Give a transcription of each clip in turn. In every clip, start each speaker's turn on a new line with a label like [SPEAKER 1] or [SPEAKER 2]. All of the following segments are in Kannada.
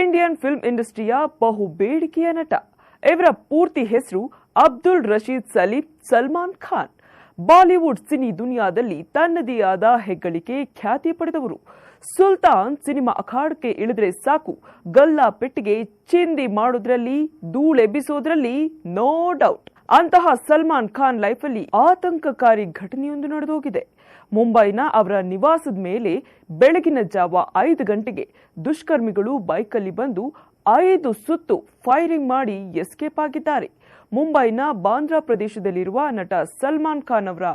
[SPEAKER 1] ಇಂಡಿಯನ್ ಫಿಲ್ಮ್ ಇಂಡಸ್ಟ್ರಿಯ ಬಹು ಬೇಡಿಕೆಯ ನಟ. ಇವರ ಪೂರ್ತಿ ಹೆಸರು ಅಬ್ದುಲ್ ರಶೀದ್ ಸಲೀಂ ಸಲ್ಮಾನ್ ಖಾನ್. ಬಾಲಿವುಡ್ ಸಿನಿ ದುನಿಯಾದಲ್ಲಿ ತನ್ನದೇ ಆದ ಹೆಗ್ಗಳಿಕೆ ಖ್ಯಾತಿ ಪಡೆದವರು. ಸುಲ್ತಾನ್ ಸಿನಿಮಾ ಅಖಾಡಕ್ಕೆ ಇಳಿದ್ರೆ ಸಾಕು. ಗಲ್ಲಾ ಪೆಟ್ಟಿಗೆ ಚಿಂದಿ ಮಾಡೋದ್ರಲ್ಲಿ, ಧೂಳೆಬ್ಬಿಸೋದ್ರಲ್ಲಿ ನೋ ಡೌಟ್ ಅಂತಹ ಸಲ್ಮಾನ್ ಖಾನ್ ಲೈಫಲ್ಲಿ ಆತಂಕಕಾರಿ ಘಟನೆಯೊಂದು ನಡೆದೋಗಿದೆ. ಮುಂಬೈನ ಅವರ ನಿವಾಸದ ಮೇಲೆ ಬೆಳಗಿನ ಜಾವ ಐದು ಗಂಟೆಗೆ ದುಷ್ಕರ್ಮಿಗಳು ಬೈಕಲ್ಲಿ ಬಂದು ಐದು ಸುತ್ತು ಫೈರಿಂಗ್ ಮಾಡಿ ಎಸ್ಕೇಪ್ ಆಗಿದ್ದಾರೆ. ಮುಂಬೈನ ಬಾಂದ್ರಾ ಪ್ರದೇಶದಲ್ಲಿರುವ ನಟ ಸಲ್ಮಾನ್ ಖಾನ್ ಅವರ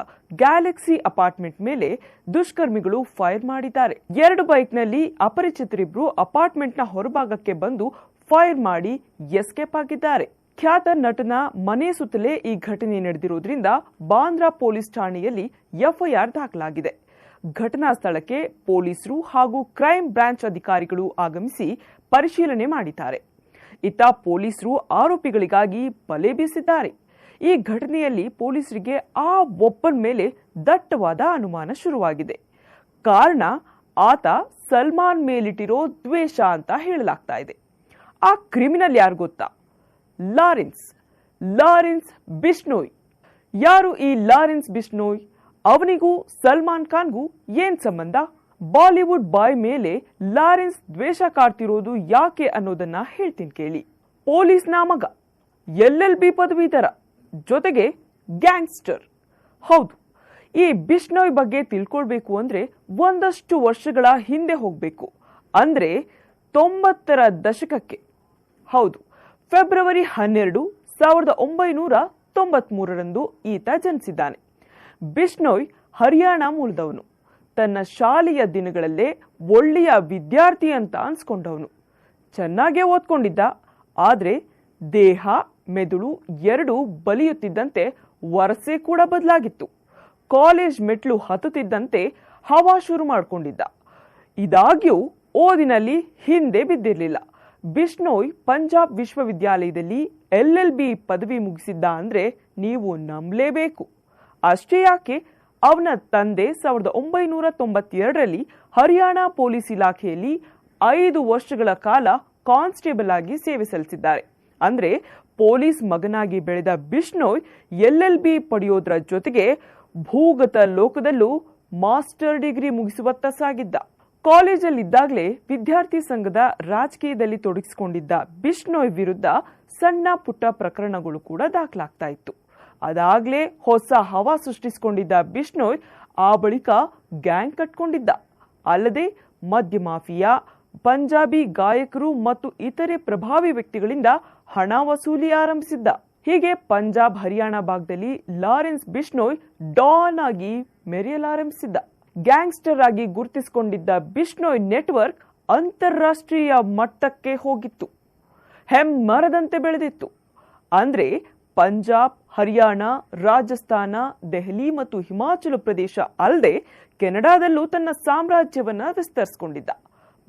[SPEAKER 1] ಗ್ಯಾಲಕ್ಸಿ ಅಪಾರ್ಟ್ಮೆಂಟ್ ಮೇಲೆ ದುಷ್ಕರ್ಮಿಗಳು ಫೈರ್ ಮಾಡಿದ್ದಾರೆ. ಎರಡು ಬೈಕ್ನಲ್ಲಿ ಅಪರಿಚಿತರಿಬ್ರು ಅಪಾರ್ಟ್ಮೆಂಟ್ನ ಹೊರಭಾಗಕ್ಕೆ ಬಂದು ಫೈರ್ ಮಾಡಿ ಎಸ್ಕೇಪ್ ಆಗಿದ್ದಾರೆ. ಖ್ಯಾತ ನಟನ ಮನೆ ಸುತ್ತಲೇ ಈ ಘಟನೆ ನಡೆದಿರುವುದರಿಂದ ಬಾಂದ್ರಾ ಪೊಲೀಸ್ ಠಾಣೆಯಲ್ಲಿ ಎಫ್ಐಆರ್ ದಾಖಲಾಗಿದೆ. ಘಟನಾ ಸ್ಥಳಕ್ಕೆ ಪೊಲೀಸರು ಹಾಗೂ ಕ್ರೈಂ ಬ್ರಾಂಚ್ ಅಧಿಕಾರಿಗಳು ಆಗಮಿಸಿ ಪರಿಶೀಲನೆ ಮಾಡಿದ್ದಾರೆ. ಇತ್ತ ಪೊಲೀಸರು ಆರೋಪಿಗಳಿಗಾಗಿ ಬಲೆ ಬೀಸಿದ್ದಾರೆ. ಈ ಘಟನೆಯಲ್ಲಿ ಪೊಲೀಸರಿಗೆ ಆ ಒಬ್ಬನ ಮೇಲೆ ದಟ್ಟವಾದ ಅನುಮಾನ ಶುರುವಾಗಿದೆ. ಕಾರಣ, ಆತ ಸಲ್ಮಾನ್ ಮೇಲಿಟ್ಟಿರೋ ದ್ವೇಷ ಅಂತ ಹೇಳಲಾಗ್ತಾ ಇದೆ. ಆ ಕ್ರಿಮಿನಲ್ ಯಾರು ಗೊತ್ತಾ? ಲಾರೆನ್ಸ್ ಲಾರೆನ್ಸ್ ಬಿಷ್ಣೋಯ್ ಯಾರು ಈ ಲಾರೆನ್ಸ್ ಬಿಷ್ಣೋಯ್ ಅವನಿಗೂ ಸಲ್ಮಾನ್ ಖಾನ್ಗೂ ಏನ್ ಸಂಬಂಧ? ಬಾಲಿವುಡ್ ಬಾಯ್ ಮೇಲೆ ಲಾರೆನ್ಸ್ ದ್ವೇಷ ಕಾಡ್ತಿರೋದು ಯಾಕೆ ಅನ್ನೋದನ್ನ ಹೇಳ್ತೀನಿ ಕೇಳಿ. ಪೊಲೀಸ್ನ ಮಗ, ಎಲ್ ಬಿ ಪದವೀಧರ ಜೊತೆಗೆ ಗ್ಯಾಂಗ್ಸ್ಟರ್. ಹೌದು, ಈ ಬಿಷ್ಣೋಯ್ ಬಗ್ಗೆ ತಿಳ್ಕೊಳ್ಬೇಕು ಅಂದ್ರೆ ಒಂದಷ್ಟು ವರ್ಷಗಳ ಹಿಂದೆ ಹೋಗಬೇಕು. ಅಂದ್ರೆ ತೊಂಬತ್ತರ ದಶಕಕ್ಕೆ. ಹೌದು ಫೆಬ್ರವರಿ ಹನ್ನೆರಡು ಸಾವಿರದ ಒಂಬೈನೂರ ತೊಂಬತ್ಮೂರರಂದು ಈತ ಜನಿಸಿದ್ದಾನೆ. ಬಿಷ್ಣೋಯ್ ಹರಿಯಾಣ ಮೂಲದವನು. ತನ್ನ ಶಾಲೆಯ ದಿನಗಳಲ್ಲೇ ಒಳ್ಳೆಯ ವಿದ್ಯಾರ್ಥಿ ಅಂತ ಅನ್ಸ್ಕೊಂಡವನು. ಚೆನ್ನಾಗೇ ಓದ್ಕೊಂಡಿದ್ದ, ಆದರೆ ದೇಹ, ಮೆದುಳು ಎರಡೂ ಬಲಿಯುತ್ತಿದ್ದಂತೆ ವರಸೆ ಕೂಡ ಬದಲಾಗಿತ್ತು. ಕಾಲೇಜ್ ಮೆಟ್ಲು ಹತ್ತುತ್ತಿದ್ದಂತೆ ಹವಾ ಶುರು ಮಾಡಿಕೊಂಡಿದ್ದ. ಇದಾಗ್ಯೂ ಓದಿನಲ್ಲಿ ಹಿಂದೆ ಬಿದ್ದಿರಲಿಲ್ಲ. ಬಿಷ್ಣೋಯ್ ಪಂಜಾಬ್ ವಿಶ್ವವಿದ್ಯಾಲಯದಲ್ಲಿ ಎಲ್ ಎಲ್ ಬಿ ಪದವಿ ಮುಗಿಸಿದ್ದ ಅಂದರೆ ನೀವು ನಂಬಲೇಬೇಕು. ಅಷ್ಟೇ ಯಾಕೆ? ಅವನ ತಂದೆ ಸಾವಿರದ ಒಂಬೈನೂರ ತೊಂಬತ್ತೆರಡರಲ್ಲಿ ಹರಿಯಾಣ ಪೊಲೀಸ್ ಇಲಾಖೆಯಲ್ಲಿ ಐದು ವರ್ಷಗಳ ಕಾಲ ಕಾನ್ಸ್ಟೇಬಲ್ ಆಗಿ ಸೇವೆ ಸಲ್ಲಿಸಿದ್ದಾರೆ. ಅಂದ್ರೆ ಪೊಲೀಸ್ ಮಗನಾಗಿ ಬೆಳೆದ ಬಿಷ್ಣೋಯ್ ಎಲ್ ಎಲ್ ಬಿ ಪಡೆಯೋದ್ರ ಜೊತೆಗೆ ಭೂಗತ ಲೋಕದಲ್ಲೂ ಮಾಸ್ಟರ್ ಡಿಗ್ರಿ ಮುಗಿಸುವತ್ತ ಸಾಗಿದ್ದ. ಕಾಲೇಜಲ್ಲಿದ್ದಾಗಲೇ ವಿದ್ಯಾರ್ಥಿ ಸಂಘದ ರಾಜಕೀಯದಲ್ಲಿ ತೊಡಗಿಸಿಕೊಂಡಿದ್ದ ಬಿಷ್ಣೋಯ್ ವಿರುದ್ಧ ಸಣ್ಣ ಪುಟ್ಟ ಪ್ರಕರಣಗಳು ಕೂಡ ದಾಖಲಾಗ್ತಾ ಇತ್ತು. ಅದಾಗ್ಲೇ ಹೊಸ ಹವಾ ಸೃಷ್ಟಿಸಿಕೊಂಡಿದ್ದ ಬಿಷ್ಣೋಯ್ ಆ ಬಳಿಕ ಗ್ಯಾಂಗ್ ಕಟ್ಕೊಂಡಿದ್ದ. ಅಲ್ಲದೆ ಮದ್ಯ ಮಾಫಿಯಾ, ಪಂಜಾಬಿ ಗಾಯಕರು ಮತ್ತು ಇತರೆ ಪ್ರಭಾವಿ ವ್ಯಕ್ತಿಗಳಿಂದ ಹಣ ವಸೂಲಿ ಆರಂಭಿಸಿದ್ದ. ಹೀಗೆ ಪಂಜಾಬ್ ಹರಿಯಾಣ ಭಾಗದಲ್ಲಿ ಲಾರೆನ್ಸ್ ಬಿಷ್ಣೋಯ್ ಡಾನ್ ಆಗಿ ಮೆರೆಯಲಾರಂಭಿಸಿದ್ದ. ಗ್ಯಾಂಗ್ಸ್ಟರ್ ಆಗಿ ಗುರುತಿಸಿಕೊಂಡಿದ್ದ ಬಿಷ್ಣೋಯ್ ನೆಟ್ವರ್ಕ್ ಅಂತಾರಾಷ್ಟ್ರೀಯ ಮಟ್ಟಕ್ಕೆ ಹೋಗಿತ್ತು. ಹೆಮ್ಮರದಂತೆ ಬೆಳೆದಿತ್ತು. ಅಂದ್ರೆ ಪಂಜಾಬ್, ಹರಿಯಾಣ, ರಾಜಸ್ಥಾನ, ದೆಹಲಿ ಮತ್ತು ಹಿಮಾಚಲ ಪ್ರದೇಶ ಅಲ್ಲದೆ ಕೆನಡಾದಲ್ಲೂ ತನ್ನ ಸಾಮ್ರಾಜ್ಯವನ್ನು ವಿಸ್ತರಿಸಿಕೊಂಡಿದ್ದ.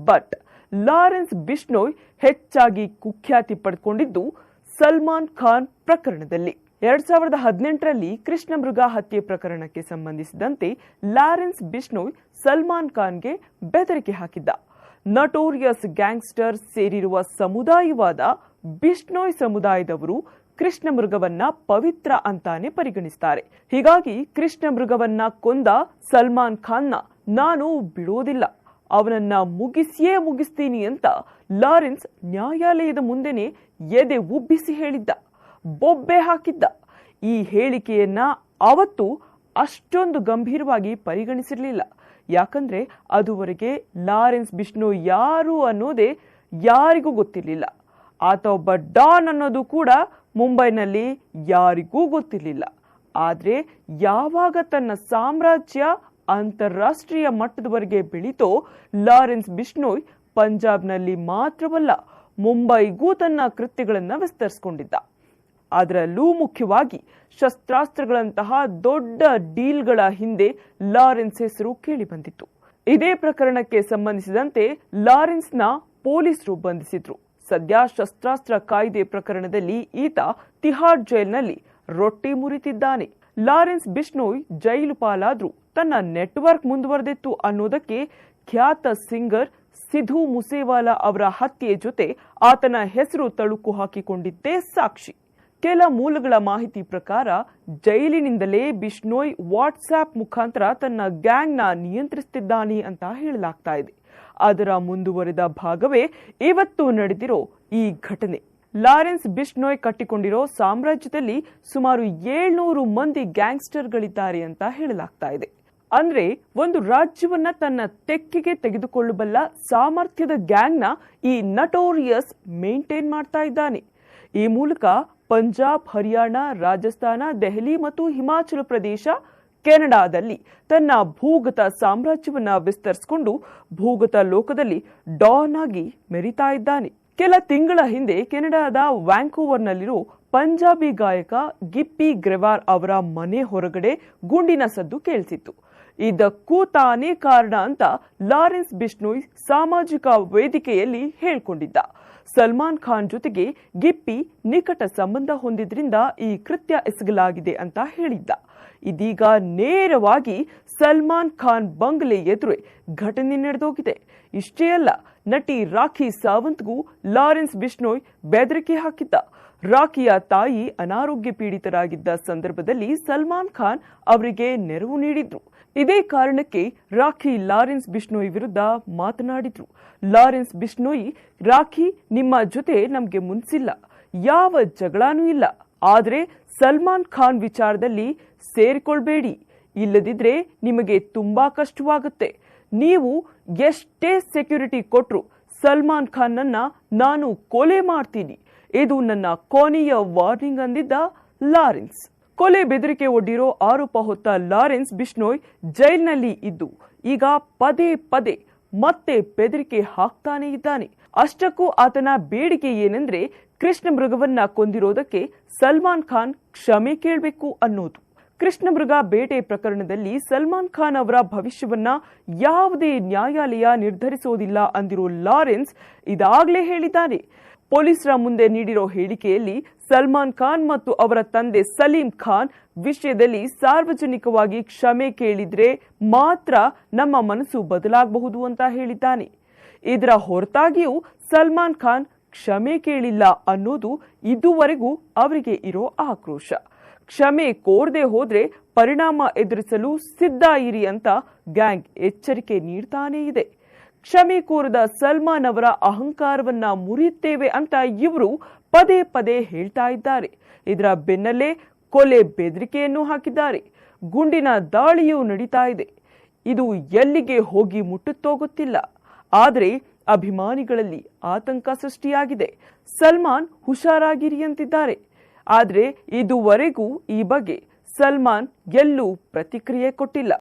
[SPEAKER 1] ಬಟ್ ಲಾರೆನ್ಸ್ ಬಿಷ್ಣೋಯ್ ಹೆಚ್ಚಾಗಿ ಕುಖ್ಯಾತಿ ಪಡ್ಕೊಂಡಿದ್ದು ಸಲ್ಮಾನ್ ಖಾನ್ ಪ್ರಕರಣದಲ್ಲಿ. ಎರಡ್ ಸಾವಿರದ ಹದಿನೆಂಟರಲ್ಲಿ ಕೃಷ್ಣ ಮೃಗ ಹತ್ಯೆ ಪ್ರಕರಣಕ್ಕೆ ಸಂಬಂಧಿಸಿದಂತೆ ಲಾರೆನ್ಸ್ ಬಿಷ್ಣೋಯ್ ಸಲ್ಮಾನ್ ಖಾನ್ಗೆ ಬೆದರಿಕೆ ಹಾಕಿದ್ದ. ನಟೋರಿಯಸ್ ಗ್ಯಾಂಗ್ಸ್ಟರ್ ಸೇರಿರುವ ಸಮುದಾಯವಾದ ಬಿಷ್ಣೋಯ್ ಸಮುದಾಯದವರು ಕೃಷ್ಣ ಮೃಗವನ್ನ ಪವಿತ್ರ ಅಂತಾನೆ ಪರಿಗಣಿಸ್ತಾರೆ. ಹೀಗಾಗಿ ಕೃಷ್ಣ ಮೃಗವನ್ನ ಕೊಂದ ಸಲ್ಮಾನ್ ಖಾನ್ನ ನಾನು ಬಿಡೋದಿಲ್ಲ. ಅವನನ್ನ ಮುಗಿಸಿಯೇ ಮುಗಿಸ್ತೀನಿ ಅಂತ ಲಾರೆನ್ಸ್ ನ್ಯಾಯಾಲಯದ ಮುಂದೆನೆ ಎದೆ ಉಬ್ಬಿಸಿ ಹೇಳಿದ್ದ. ಬೊಬ್ಬೆ ಹಾಕಿದ್ದ. ಈ ಹೇಳಿಕೆಯನ್ನ ಅವತ್ತು ಅಷ್ಟೊಂದು ಗಂಭೀರವಾಗಿ ಪರಿಗಣಿಸಿರಲಿಲ್ಲ. ಯಾಕಂದ್ರೆ ಅದುವರೆಗೆ ಲಾರೆನ್ಸ್ ಬಿಷ್ಣು ಯಾರು ಅನ್ನೋದೇ ಯಾರಿಗೂ ಗೊತ್ತಿರಲಿಲ್ಲ. ಆತ ಒಬ್ಬ ಡಾನ್ ಅನ್ನೋದು ಕೂಡ ಮುಂಬೈನಲ್ಲಿ ಯಾರಿಗೂ ಗೊತ್ತಿರಲಿಲ್ಲ. ಆದರೆ ಯಾವಾಗ ತನ್ನ ಸಾಮ್ರಾಜ್ಯ ಅಂತಾರಾಷ್ಟ್ರೀಯ ಮಟ್ಟದವರೆಗೆ ಬೆಳೀತೋ ಲಾರೆನ್ಸ್ ಬಿಷ್ಣೋಯ್ ಪಂಜಾಬ್ನಲ್ಲಿ ಮಾತ್ರವಲ್ಲ, ಮುಂಬೈಗೂ ತನ್ನ ಕೃತ್ಯಗಳನ್ನು ವಿಸ್ತರಿಸಿಕೊಂಡಿದ್ದ. ಅದರಲ್ಲೂ ಮುಖ್ಯವಾಗಿ ಶಸ್ತ್ರಾಸ್ತ್ರಗಳಂತಹ ದೊಡ್ಡ ಡೀಲ್ಗಳ ಹಿಂದೆ ಲಾರೆನ್ಸ್ ಹೆಸರು ಕೇಳಿಬಂದಿತ್ತು. ಇದೇ ಪ್ರಕರಣಕ್ಕೆ ಸಂಬಂಧಿಸಿದಂತೆ ಲಾರೆನ್ಸ್ನ ಪೊಲೀಸರು ಬಂಧಿಸಿದ್ರು. ಸದ್ಯ ಶಸ್ತ್ರಾಸ್ತ್ರ ಕಾಯ್ದೆ ಪ್ರಕರಣದಲ್ಲಿ ಈತ ತಿಹಾರ್ ಜೈಲ್ನಲ್ಲಿ ರೊಟ್ಟಿ ಮುರಿತಿದ್ದಾನೆ. ಲಾರೆನ್ಸ್ ಬಿಷ್ಣೋಯ್ ಜೈಲು ಪಾಲಾದ್ರೂ ತನ್ನ ನೆಟ್ವರ್ಕ್ ಮುಂದುವರೆದಿತ್ತು ಅನ್ನೋದಕ್ಕೆ ಖ್ಯಾತ ಸಿಂಗರ್ ಸಿಧು ಮುಸೇವಾಲಾ ಅವರ ಹತ್ಯೆ ಜೊತೆ ಆತನ ಹೆಸರು ತಳುಕು ಹಾಕಿಕೊಂಡಿದ್ದೇ ಸಾಕ್ಷಿ. ಕೆಲ ಮೂಲಗಳ ಮಾಹಿತಿ ಪ್ರಕಾರ, ಜೈಲಿನಿಂದಲೇ ಬಿಷ್ಣೋಯ್ ವಾಟ್ಸ್ಆ್ಯಪ್ ಮುಖಾಂತರ ತನ್ನ ಗ್ಯಾಂಗ್ನ ನಿಯಂತ್ರಿಸುತ್ತಿದ್ದಾನೆ ಅಂತ ಹೇಳಲಾಗ್ತಾ ಇದೆ. ಅದರ ಮುಂದುವರೆದ ಭಾಗವೇ ಇವತ್ತು ನಡೆದಿರೋ ಈ ಘಟನೆ. ಲಾರೆನ್ಸ್ ಬಿಷ್ಣೋಯ್ ಕಟ್ಟಿಕೊಂಡಿರೋ ಸಾಮ್ರಾಜ್ಯದಲ್ಲಿ ಸುಮಾರು ಏಳ್ನೂರು ಮಂದಿ ಗ್ಯಾಂಗ್ಸ್ಟರ್ಗಳಿದ್ದಾರೆ ಅಂತ ಹೇಳಲಾಗ್ತಾ ಇದೆ. ಅಂದ್ರೆ, ಒಂದು ರಾಜ್ಯವನ್ನ ತನ್ನ ತೆಕ್ಕಿಗೆ ತೆಗೆದುಕೊಳ್ಳಬಲ್ಲ ಸಾಮರ್ಥ್ಯದ ಗ್ಯಾಂಗ್ನ ಈ ನಟೋರಿಯಸ್ ಮೇಂಟೈನ್ ಮಾಡ್ತಾ ಇದ್ದಾನೆ. ಈ ಮೂಲಕ ಪಂಜಾಬ್, ಹರಿಯಾಣ, ರಾಜಸ್ಥಾನ, ದೆಹಲಿ ಮತ್ತು ಹಿಮಾಚಲ ಪ್ರದೇಶ, ಕೆನಡಾದಲ್ಲಿ ತನ್ನ ಭೂಗತ ಸಾಮ್ರಾಜ್ಯವನ್ನು ವಿಸ್ತರಿಸಿಕೊಂಡು ಭೂಗತ ಲೋಕದಲ್ಲಿ ಡಾನ್ ಆಗಿ ಮೆರಿತಾ ಇದ್ದಾನೆ. ಕೆಲ ತಿಂಗಳ ಹಿಂದೆ ಕೆನಡಾದ ವ್ಯಾಂಕೋವರ್ನಲ್ಲಿರೋ ಪಂಜಾಬಿ ಗಾಯಕ ಗಿಪ್ಪಿ ಗ್ರೆವಾರ್ ಅವರ ಮನೆ ಹೊರಗಡೆ ಗುಂಡಿನ ಸದ್ದು ಕೇಳಿಸಿತ್ತು. ಇದಕ್ಕೂ ತಾನೇ ಕಾರಣ ಅಂತ ಲಾರೆನ್ಸ್ ಬಿಷ್ಣೋಯ್ ಸಾಮಾಜಿಕ ವೇದಿಕೆಯಲ್ಲಿ ಹೇಳಿಕೊಂಡಿದ್ದ. ಸಲ್ಮಾನ್ ಖಾನ್ ಜೊತೆಗೆ ಗಿಪ್ಪಿ ನಿಕಟ ಸಂಬಂಧ ಹೊಂದಿದ್ರಿಂದ ಈ ಕೃತ್ಯ ಎಸಗಲಾಗಿದೆ ಅಂತ ಹೇಳಿದ್ದ. ಇದೀಗ ನೇರವಾಗಿ ಸಲ್ಮಾನ್ ಖಾನ್ ಬಂಗ್ಲೆ ಎದುರೇ ಘಟನೆ ನಡೆದೋಗಿದೆ. ಇಷ್ಟೇ ಅಲ್ಲ, ನಟಿ ರಾಖಿ ಸಾವಂತ್ಗೂ ಲಾರೆನ್ಸ್ ಬಿಷ್ಣೋಯ್ ಬೆದರಿಕೆ ಹಾಕಿದ್ದ. ರಾಖಿಯ ತಾಯಿ ಅನಾರೋಗ್ಯ ಪೀಡಿತರಾಗಿದ್ದ ಸಂದರ್ಭದಲ್ಲಿ ಸಲ್ಮಾನ್ ಖಾನ್ ಅವರಿಗೆ ನೆರವು ನೀಡಿದ್ರು. ಇದೇ ಕಾರಣಕ್ಕೆ ರಾಖಿ ಲಾರೆನ್ಸ್ ಬಿಷ್ಣೋಯಿ ವಿರುದ್ಧ ಮಾತನಾಡಿದ್ರು. ಲಾರೆನ್ಸ್ ಬಿಷ್ಣೋಯಿ, ರಾಖಿ ನಿಮ್ಮ ಜೊತೆ ನಮಗೆ ಮುನ್ಸಿಲ್ಲ. ಯಾವ ಜಗಳಾನೂ ಇಲ್ಲ. ಆದರೆ ಸಲ್ಮಾನ್ ಖಾನ್ ವಿಚಾರದಲ್ಲಿ ಸೇರಿಕೊಳ್ಬೇಡಿ. ಇಲ್ಲದಿದ್ರೆ ನಿಮಗೆ ತುಂಬಾ ಕಷ್ಟವಾಗುತ್ತೆ. ನೀವು ಎಷ್ಟೇ ಸೆಕ್ಯೂರಿಟಿ ಕೊಟ್ಟರು ಸಲ್ಮಾನ್ ಖಾನ್ನನ್ನ ನಾನು ಕೊಲೆ ಮಾಡ್ತೀನಿ. ಇದು ನನ್ನ ಕೊನೆಯ ವಾರ್ನಿಂಗ್ ಅಂದಿದ್ದ ಲಾರೆನ್ಸ್. ಕೊಲೆ ಬೆದರಿಕೆ ಒಡ್ಡಿರೋ ಆರೋಪ ಹೊತ್ತ ಲಾರೆನ್ಸ್ ಬಿಷ್ಣೋಯ್ ಜೈಲ್ನಲ್ಲಿ ಇದ್ದು, ಈಗ ಪದೇ ಪದೇ ಮತ್ತೆ ಬೆದರಿಕೆ ಹಾಕ್ತಾನೆ ಇದ್ದಾನೆ. ಅಷ್ಟಕ್ಕೂ ಆತನ ಬೇಡಿಕೆ ಏನೆಂದ್ರೆ ಕೃಷ್ಣ ಮೃಗವನ್ನ ಕೊಂದಿರೋದಕ್ಕೆ ಸಲ್ಮಾನ್ ಖಾನ್ ಕ್ಷಮೆ ಕೇಳಬೇಕು ಅನ್ನೋದು. ಕೃಷ್ಣ ಮೃಗ ಬೇಟೆ ಪ್ರಕರಣದಲ್ಲಿ ಸಲ್ಮಾನ್ ಖಾನ್ ಅವರ ಭವಿಷ್ಯವನ್ನ ಯಾವುದೇ ನ್ಯಾಯಾಲಯ ನಿರ್ಧರಿಸೋದಿಲ್ಲ ಅಂದಿರೋ ಲಾರೆನ್ಸ್ ಇದಾಗಲೇ ಹೇಳಿದ್ದಾನೆ. ಪೊಲೀಸರ ಮುಂದೆ ನೀಡಿರೋ ಹೇಳಿಕೆಯಲ್ಲಿ ಸಲ್ಮಾನ್ ಖಾನ್ ಮತ್ತು ಅವರ ತಂದೆ ಸಲೀಂ ಖಾನ್ ವಿಷಯದಲ್ಲಿ ಸಾರ್ವಜನಿಕವಾಗಿ ಕ್ಷಮೆ ಕೇಳಿದ್ರೆ ಮಾತ್ರ ನಮ್ಮ ಮನಸ್ಸು ಬದಲಾಗಬಹುದು ಅಂತ ಹೇಳಿದ್ದಾನೆ. ಇದರ ಹೊರತಾಗಿಯೂ ಸಲ್ಮಾನ್ ಖಾನ್ ಕ್ಷಮೆ ಕೇಳಿಲ್ಲ ಅನ್ನೋದು ಇದುವರೆಗೂ ಅವರಿಗೆ ಇರೋ ಆಕ್ರೋಶ. ಕ್ಷಮೆ ಕೋರದೆ ಹೋದ್ರೆ ಪರಿಣಾಮ ಎದುರಿಸಲು ಸಿದ್ಧ ಇರಿ ಅಂತ ಗ್ಯಾಂಗ್ ಎಚ್ಚರಿಕೆ ನೀಡ್ತಾನೇ ಇದೆ. ಕ್ಷಮೆ ಕೋರದ ಸಲ್ಮಾನ್ ಅವರ ಅಹಂಕಾರವನ್ನ ಮುರಿಯುತ್ತೇವೆ ಅಂತ ಇವರು ಪದೇ ಪದೇ ಹೇಳ್ತಾ ಇದ್ದಾರೆ. ಇದರ ಬೆನ್ನಲ್ಲೇ ಕೊಲೆ ಬೆದರಿಕೆಯನ್ನು ಹಾಕಿದ್ದಾರೆ. ಗುಂಡಿನ ದಾಳಿಯೂ ನಡೀತಾ ಇದೆ. ಇದು ಎಲ್ಲಿಗೆ ಹೋಗಿ ಮುಟ್ಟುತ್ತೋ ಗೊತ್ತಿಲ್ಲ. ಆದರೆ ಅಭಿಮಾನಿಗಳಲ್ಲಿ ಆತಂಕ ಸೃಷ್ಟಿಯಾಗಿದೆ. ಸಲ್ಮಾನ್ ಹುಷಾರಾಗಿರಿ ಅಂತಿದ್ದಾರೆ. ಆದರೆ ಇದುವರೆಗೂ ಈ ಬಗ್ಗೆ ಸಲ್ಮಾನ್ ಎಲ್ಲೂ ಪ್ರತಿಕ್ರಿಯೆ ಕೊಟ್ಟಿಲ್ಲ.